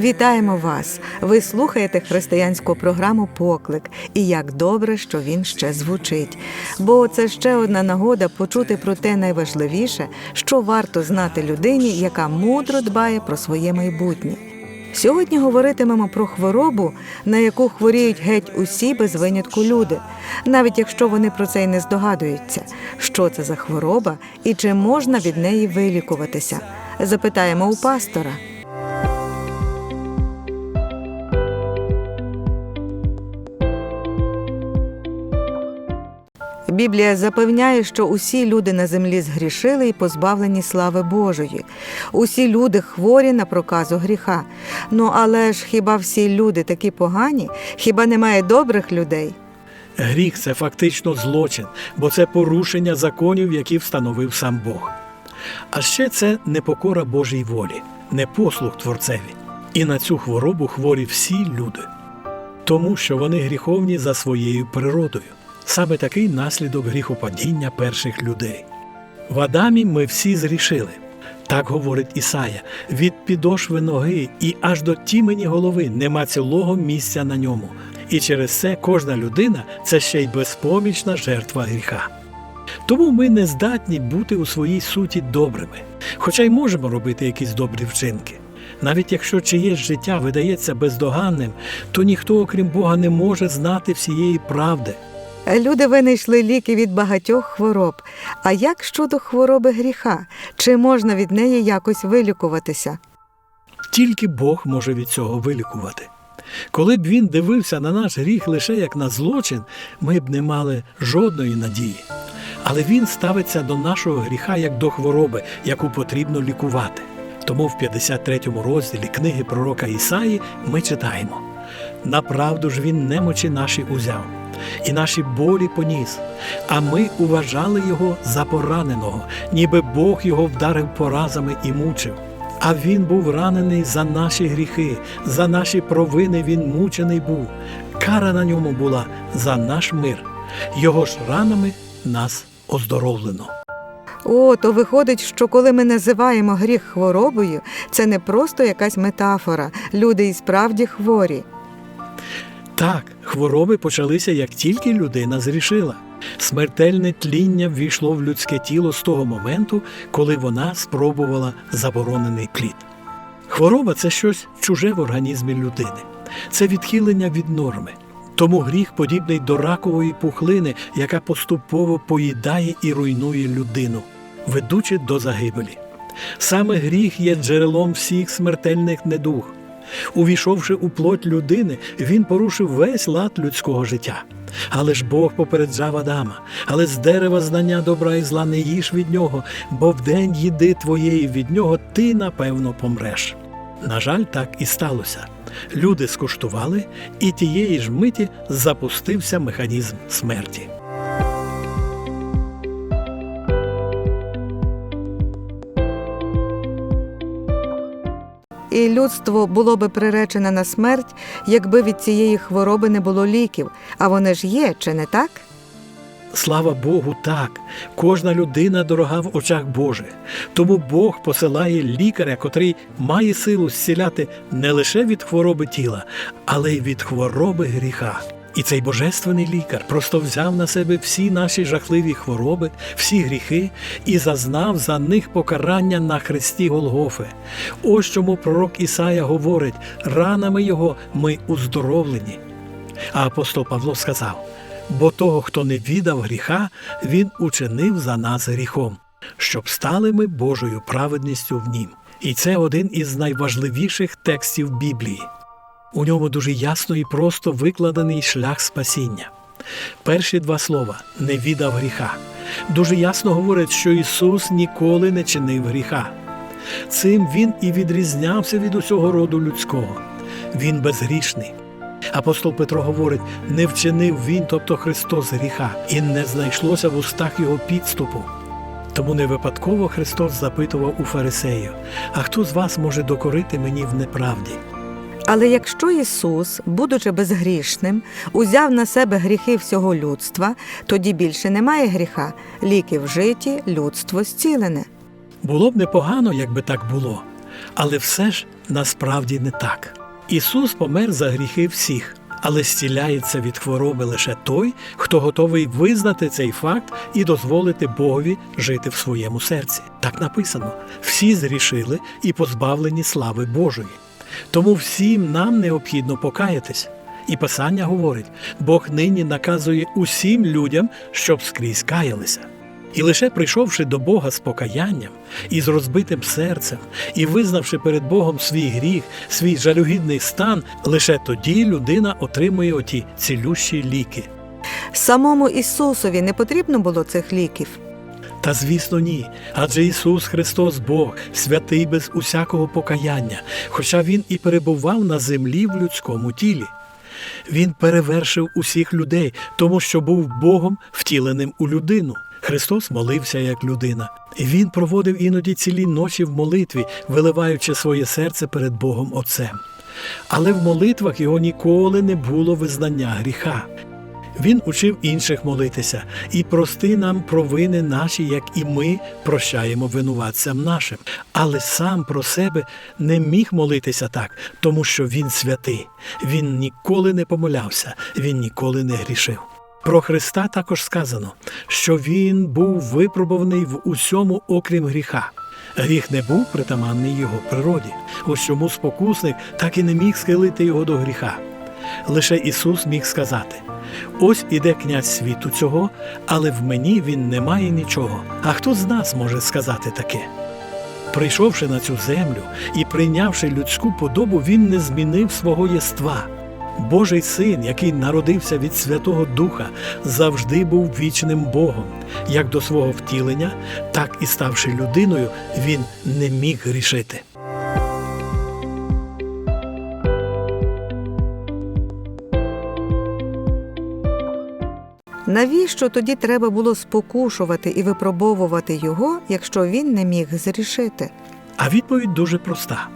Вітаємо вас! Ви слухаєте християнську програму Поклик. І як добре, що він ще звучить. Бо це ще одна нагода почути про те найважливіше, що варто знати людині, яка мудро дбає про своє майбутнє. Сьогодні говоритимемо про хворобу, на яку хворіють геть усі без винятку люди, навіть якщо вони про це й не здогадуються. Що це за хвороба і чи можна від неї вилікуватися? Запитаємо у пастора. Біблія запевняє, що усі люди на землі згрішили і позбавлені слави Божої. Усі люди хворі на проказу гріха. Ну але ж хіба всі люди такі погані? Хіба немає добрих людей? Гріх це фактично злочин, бо це порушення законів, які встановив сам Бог. А ще це непокора Божій волі, не послуг Творцеві. І на цю хворобу хворі всі люди, тому що вони гріховні за своєю природою. Саме такий наслідок гріхопадіння перших людей. В Адамі ми всі зрішили. Так говорить Ісая: від підошви ноги і аж до тімені голови нема цілого місця на ньому. І через це кожна людина це ще й безпомічна жертва гріха. Тому ми не здатні бути у своїй суті добрими, хоча й можемо робити якісь добрі вчинки. Навіть якщо чиєсь життя видається бездоганним, то ніхто, окрім Бога, не може знати всієї правди. Люди винайшли ліки від багатьох хвороб. А як щодо хвороби гріха? Чи можна від неї якось вилікуватися? Тільки Бог може від цього вилікувати. Коли б він дивився на наш гріх лише як на злочин, ми б не мали жодної надії. Але він ставиться до нашого гріха як до хвороби, яку потрібно лікувати. Тому в 53-му розділі книги пророка Ісаї ми читаємо: Направду ж він немочі наші узяв, і наші болі поніс, а ми уважали його за пораненого, ніби Бог його вдарив поразами і мучив. А він був ранений за наші гріхи, за наші провини він мучений був. Кара на ньому була за наш мир. Його ж ранами нас оздоровлено. О, то виходить, що коли ми називаємо гріх хворобою, це не просто якась метафора. Люди і справді хворі. Так, хвороби почалися, як тільки людина зрішила. Смертельне тління ввійшло в людське тіло з того моменту, коли вона спробувала заборонений плід. Хвороба це щось чуже в організмі людини, це відхилення від норми. Тому гріх подібний до ракової пухлини, яка поступово поїдає і руйнує людину, ведучи до загибелі. Саме гріх є джерелом всіх смертельних недуг. Увійшовши у плоть людини, він порушив весь лад людського життя. Але ж Бог попереджав Адама, але з дерева знання добра і зла не їж від нього, бо в день їди твоєї від нього ти напевно помреш. На жаль, так і сталося. Люди скуштували, і тієї ж миті запустився механізм смерті. І людство було би приречене на смерть, якби від цієї хвороби не було ліків. А вони ж є, чи не так? Слава Богу, так. Кожна людина дорога в очах Божих. Тому Бог посилає лікаря, котрий має силу зціляти не лише від хвороби тіла, але й від хвороби гріха. І цей божественний лікар просто взяв на себе всі наші жахливі хвороби, всі гріхи і зазнав за них покарання на хресті Голгофи. Ось чому пророк Ісая говорить: ранами його ми уздоровлені. А апостол Павло сказав: бо того, хто не віддав гріха, він учинив за нас гріхом, щоб стали ми Божою праведністю в нім. І це один із найважливіших текстів Біблії. У ньому дуже ясно і просто викладений шлях спасіння. Перші два слова не віддав гріха. Дуже ясно говорять, що Ісус ніколи не чинив гріха. Цим Він і відрізнявся від усього роду людського. Він безгрішний. Апостол Петро говорить: не вчинив він, тобто Христос гріха, і не знайшлося в устах його підступу. Тому не випадково Христос запитував у фарисеїв: А хто з вас може докорити мені в неправді? Але якщо Ісус, будучи безгрішним, узяв на себе гріхи всього людства, тоді більше немає гріха. Ліки вжиті, людство зцілене. Було б непогано, якби так було, але все ж насправді не так. Ісус помер за гріхи всіх, але зціляється від хвороби лише той, хто готовий визнати цей факт і дозволити Богові жити в своєму серці. Так написано: всі зрішили і позбавлені слави Божої. Тому всім нам необхідно покаятись. І Писання говорить: Бог нині наказує усім людям, щоб скрізь каялися. І лише прийшовши до Бога з покаянням і з розбитим серцем, і визнавши перед Богом свій гріх, свій жалюгідний стан, лише тоді людина отримує оті цілющі ліки. Самому Ісусові не потрібно було цих ліків. Та звісно, ні. Адже Ісус Христос Бог, святий без усякого покаяння, хоча Він і перебував на землі в людському тілі. Він перевершив усіх людей, тому що був Богом, втіленим у людину. Христос молився як людина, Він проводив іноді цілі ночі в молитві, виливаючи своє серце перед Богом Отцем. Але в молитвах його ніколи не було визнання гріха. Він учив інших молитися і прости нам провини наші, як і ми прощаємо винуватцям нашим. Але сам про себе не міг молитися так, тому що він святий. Він ніколи не помилявся, він ніколи не грішив. Про Христа також сказано, що він був випробуваний в усьому, окрім гріха. Гріх не був притаманний його природі. Ось чому спокусник так і не міг схилити його до гріха. Лише Ісус міг сказати: ось іде князь світу цього, але в мені він не має нічого. А хто з нас може сказати таке? Прийшовши на цю землю і прийнявши людську подобу, він не змінив свого єства. Божий син, який народився від Святого Духа, завжди був вічним Богом. Як до свого втілення, так і ставши людиною, він не міг грішити. Навіщо тоді треба було спокушувати і випробовувати його, якщо він не міг зрішити? А відповідь дуже проста.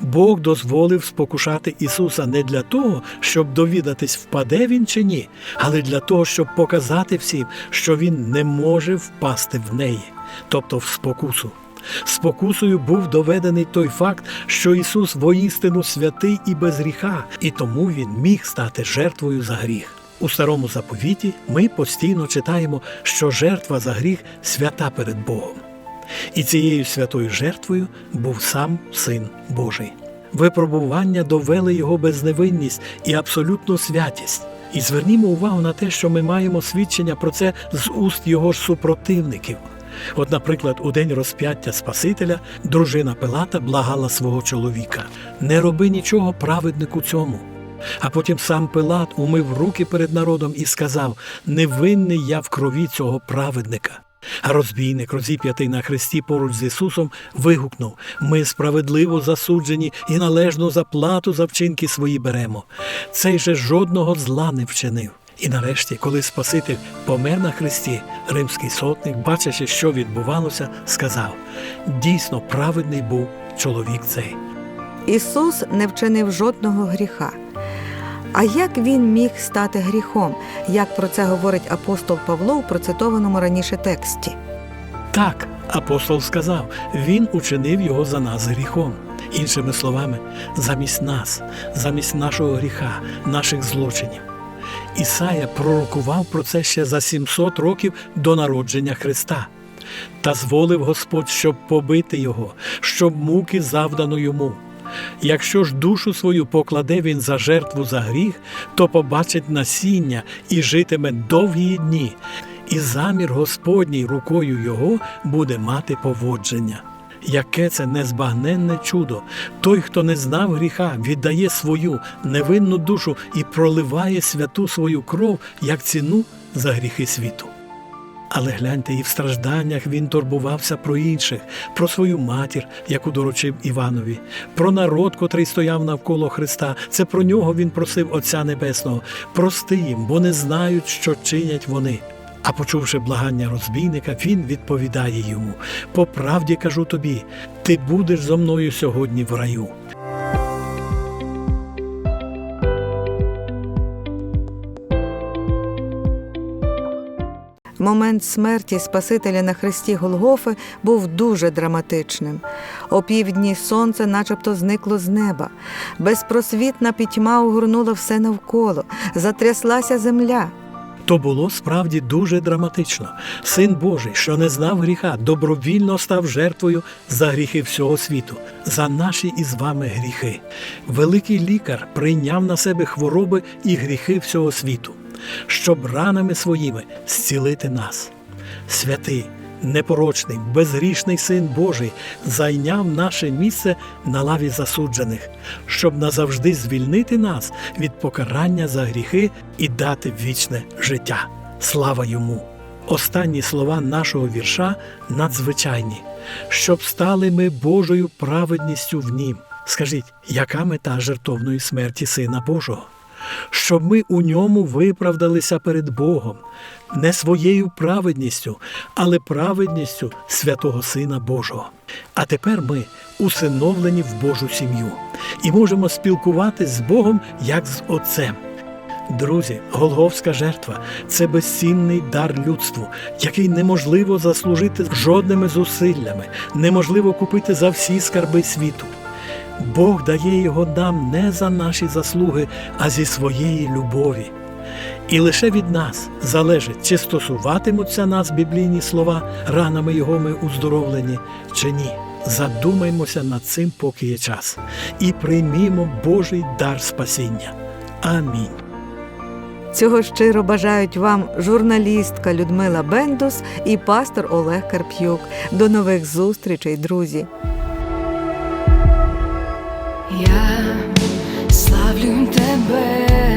Бог дозволив спокушати Ісуса не для того, щоб довідатись, впаде він чи ні, але для того, щоб показати всім, що він не може впасти в неї, тобто в спокусу. Спокусою був доведений той факт, що Ісус воістину святий і без гріха, і тому Він міг стати жертвою за гріх. У старому заповіті ми постійно читаємо, що жертва за гріх свята перед Богом. І цією святою жертвою був сам Син Божий. Випробування довели його безневинність і абсолютну святість. І звернімо увагу на те, що ми маємо свідчення про це з уст його ж супротивників. От, наприклад, у день розп'яття Спасителя дружина Пилата благала свого чоловіка: не роби нічого праведнику цьому. А потім сам Пилат умив руки перед народом і сказав: Невинний я в крові цього праведника. А розбійник, розіп'ятий на хресті поруч з Ісусом, вигукнув: Ми справедливо засуджені і належну заплату за вчинки свої беремо. Цей же жодного зла не вчинив. І нарешті, коли Спаситель помер на хресті, римський сотник, бачачи, що відбувалося, сказав: дійсно праведний був чоловік цей. Ісус не вчинив жодного гріха. А як він міг стати гріхом, як про це говорить апостол Павло у процитованому раніше тексті? Так, апостол сказав, він учинив його за нас гріхом. Іншими словами, замість нас, замість нашого гріха, наших злочинів. Ісая пророкував про це ще за 700 років до народження Христа. Та зволив Господь, щоб побити його, щоб муки завдано йому. Якщо ж душу свою покладе він за жертву за гріх, то побачить насіння і житиме довгі дні, і замір Господній рукою його буде мати поводження. Яке це незбагненне чудо! Той, хто не знав гріха, віддає свою невинну душу і проливає святу свою кров як ціну за гріхи світу. Але гляньте, і в стражданнях він турбувався про інших, про свою матір, яку доручив Іванові, про народ, котрий стояв навколо Христа. Це про нього він просив Отця Небесного. Прости їм, бо не знають, що чинять вони. А почувши благання розбійника, він відповідає йому: По правді кажу тобі, ти будеш зо мною сьогодні в раю. Момент смерті Спасителя на хресті Голгофи був дуже драматичним. О півдні сонце начебто зникло з неба. Безпросвітна пітьма огорнула все навколо, затряслася земля. То було справді дуже драматично. Син Божий, що не знав гріха, добровільно став жертвою за гріхи всього світу, за наші із вами гріхи. Великий лікар прийняв на себе хвороби і гріхи всього світу, щоб ранами своїми зцілити нас. Святий, непорочний, безгрішний Син Божий зайняв наше місце на лаві засуджених, щоб назавжди звільнити нас від покарання за гріхи і дати вічне життя. Слава йому! Останні слова нашого вірша надзвичайні, щоб стали ми Божою праведністю в нім. Скажіть, яка мета жертовної смерті Сина Божого? Щоб ми у ньому виправдалися перед Богом, не своєю праведністю, але праведністю святого Сина Божого. А тепер ми усиновлені в Божу сім'ю і можемо спілкуватись з Богом як з Отцем. Друзі, Голговська жертва це безцінний дар людству, який неможливо заслужити жодними зусиллями, неможливо купити за всі скарби світу. Бог дає його нам не за наші заслуги, а зі своєї любові. І лише від нас залежить, чи стосуватимуться нас біблійні слова, ранами його ми уздоровлені, чи ні. Задумаймося над цим, поки є час, і приймімо Божий дар спасіння. Амінь. Цього щиро бажають вам журналістка Людмила Бендус і пастор Олег Карп'юк. До нових зустрічей, друзі! тебе,